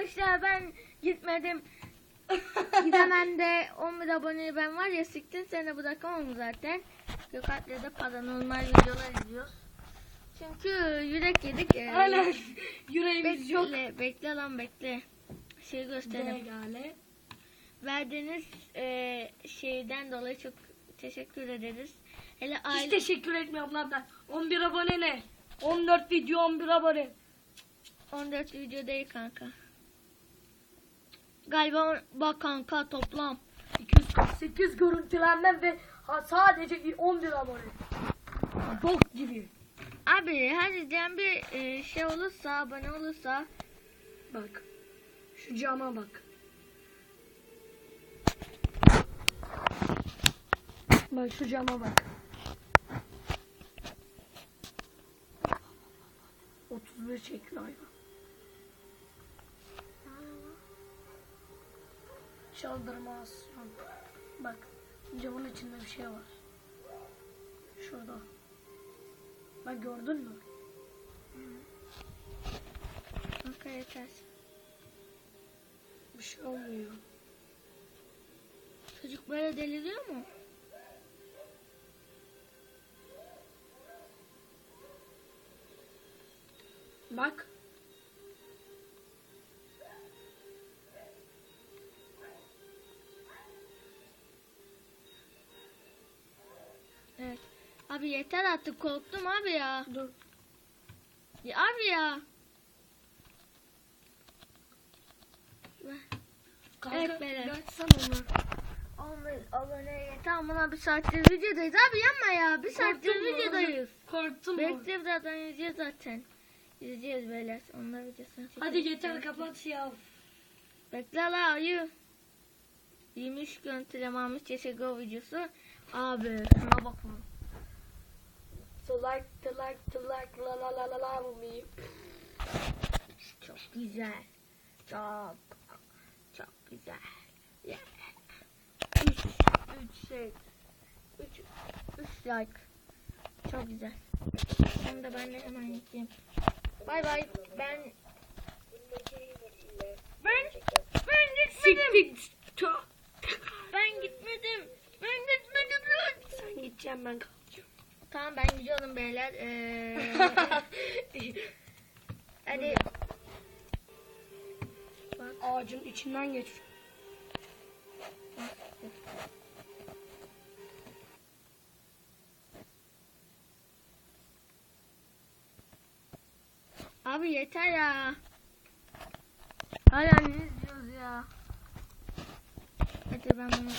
arkadaşlar ben gitmedim. Gidemem de 11 abone ben var ya siktin seni bırakamam zaten. Gökalp'le de paranormal videolar izliyoruz. Çünkü yürek yedik. Ee, Aynen. Yüreğimiz yok. bekle, bekle lan bekle. Şey göstereyim. Degale. Verdiğiniz e, şeyden dolayı çok teşekkür ederiz. Hele Hiç aile... teşekkür etmiyorum lan ben. 11 abone ne? 14 video 11 abone. 14 video değil kanka. Galiba bak kanka toplam. 248 görüntülenme ve sadece 11 abone. Bok gibi. Abi her izleyen bir e, şey olursa, abone olursa Bak. Şu cama bak. Bak şu cama bak. 31 çekiyor hayvan. Çaldırmasyon. Bak camın içinde bir şey var. Şurada. Bak gördün mü? kanka yeter. Bir şey olmuyor. Çocuk böyle deliriyor mu? Bak. Abi yeter artık korktum abi ya. Dur. ya abi ya. Kanka, Evet, beyler. bir açsana onu. 11 abone yeter ama bir saattir videodayız abi yanma ya. Bir saattir Korktun mu? videodayız. Korktun mu? Bekle birazdan izleyeceğiz zaten. İzleyeceğiz beyler. Onlar videosunu çekeceğiz. Hadi yeter kapat ya. Bekle la ayı. 23 görüntüleme almış CSGO videosu. Abi şuna bakın. So like to like to like la la la la la me. Çok güzel. Çok çok güzel. Yeah. Üç, üç şey. Üç, üç like. Çok güzel. Şimdi de ben de hemen gideyim. Bay bay. Ben ben ben gitmedim. Ben gitmedim. Ben gitmedim. Sen gideceğim ben. Tamam ben gidiyorum beyler. Ee, hadi. Bak. Ağacın içinden geç. Abi yeter ya. Hala ne izliyoruz ya? Hadi ben bunu